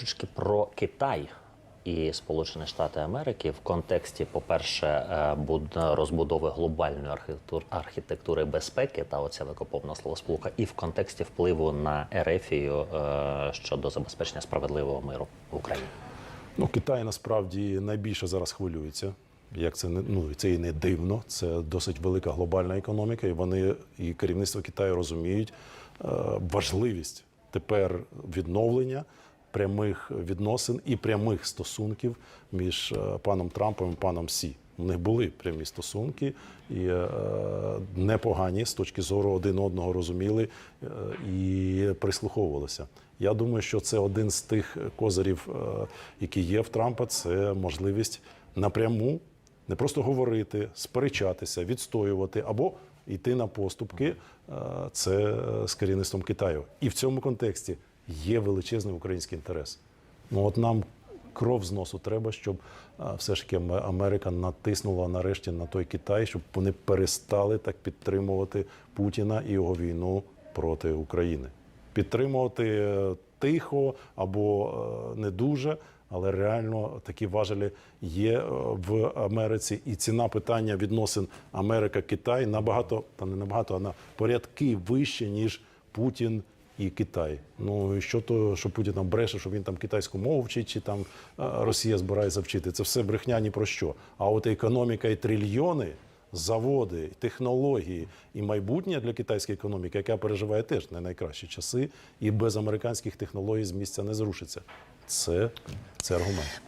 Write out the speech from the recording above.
Трошечки про Китай і Сполучені Штати Америки в контексті, по-перше, е, розбудови глобальної архітектури безпеки та оця викоповна словосполука, і в контексті впливу на Ерефію е, щодо забезпечення справедливого миру в Україні. Ну, Китай насправді найбільше зараз хвилюється. Як це не ну це і не дивно. Це досить велика глобальна економіка, і вони і керівництво Китаю розуміють е, важливість тепер відновлення прямих відносин і прямих стосунків між е, паном Трампом і паном Сі. У них були прямі стосунки і е, непогані з точки зору один одного розуміли е, і прислуховувалися. Я думаю, що це один з тих козирів, е, які є в Трампа. Це можливість напряму не просто говорити, сперечатися, відстоювати або йти на поступки. е, Це е, з керівництвом Китаю. І в цьому контексті є величезний український інтерес. Ну от нам кров з носу треба, щоб все ж таки Америка натиснула нарешті на той Китай, щоб вони перестали так підтримувати Путіна і його війну проти України. Підтримувати е, тихо або е, не дуже. Але реально такі важелі є е, в Америці, і ціна питання відносин Америка-Китай набагато та не набагато, а на порядки вище ніж Путін і Китай. Ну що то, що Путін там бреше, що він там китайську мову вчить, чи там Росія збирається вчити. Це все брехня ні про що. А от економіка і трильйони. Заводи, технології і майбутнє для китайської економіки, яка переживає теж не найкращі часи, і без американських технологій з місця не зрушиться. Це, це аргумент.